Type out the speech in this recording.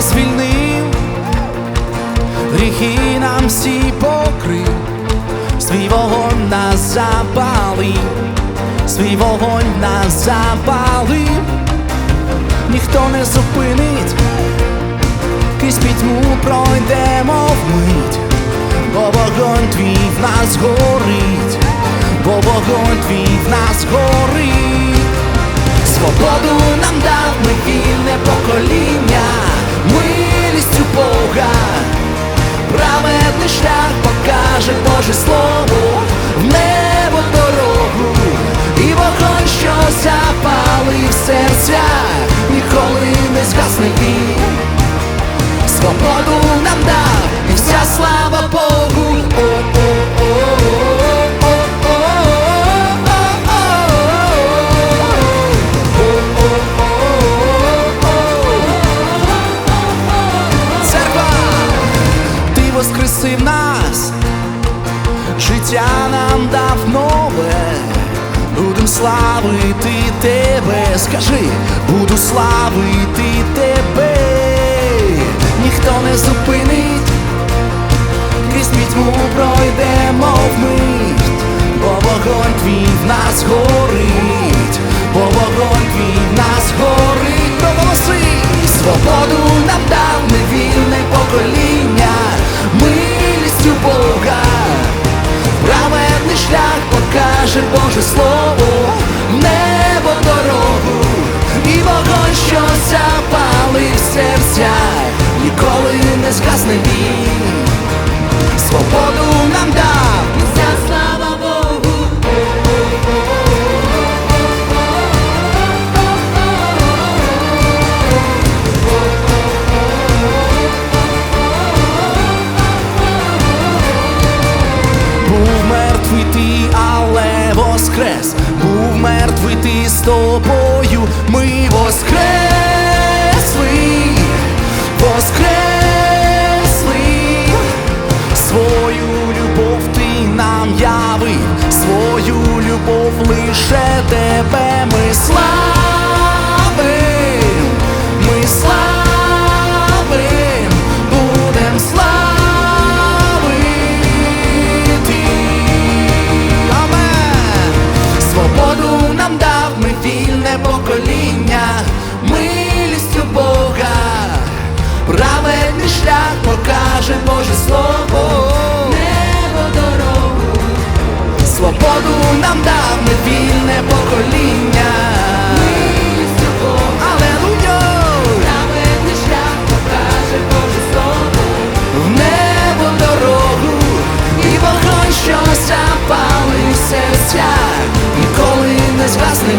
Звільнив гріхи нам всі покрив, свій вогонь нас запалив свій вогонь нас запалив, ніхто не зупинить, крізь пітьму пройдемо вмить, бо вогонь твій в нас горить, бо вогонь твій в нас горить. Свободу нам дав ми вільне покоління, милістю Бога, праведний шлях покаже Боже Слово, запалив ніколи не згасне він. Свободу нам дав, і вся слава Богу. Церква, ти воскресив нас, життя нам дав нове, славити тебе, скажи, буду славити тебе, ніхто не зупинить, крізь пітьму пройдемо вмить, бо вогонь твій в нас горить, бо вогонь твій в нас горить, проголоси, свободу нам дав невільне покоління, ніколи не згасне він. Свободу нам дав, вся слава Богу. Був мертвий ти, але воскрес, був мертвий ти з тобою, ми воскресли, воскресли, свою любов ти нам явив, свою любов лише тебе ми праведний шлях покаже Боже Слово, небо дорогу, свободу нам дав ми вільне покоління, милістю Алелуя! праведний шлях покаже Боже Слово, небо дорогу, і вогонь, що запалив серця, ніколи не згасне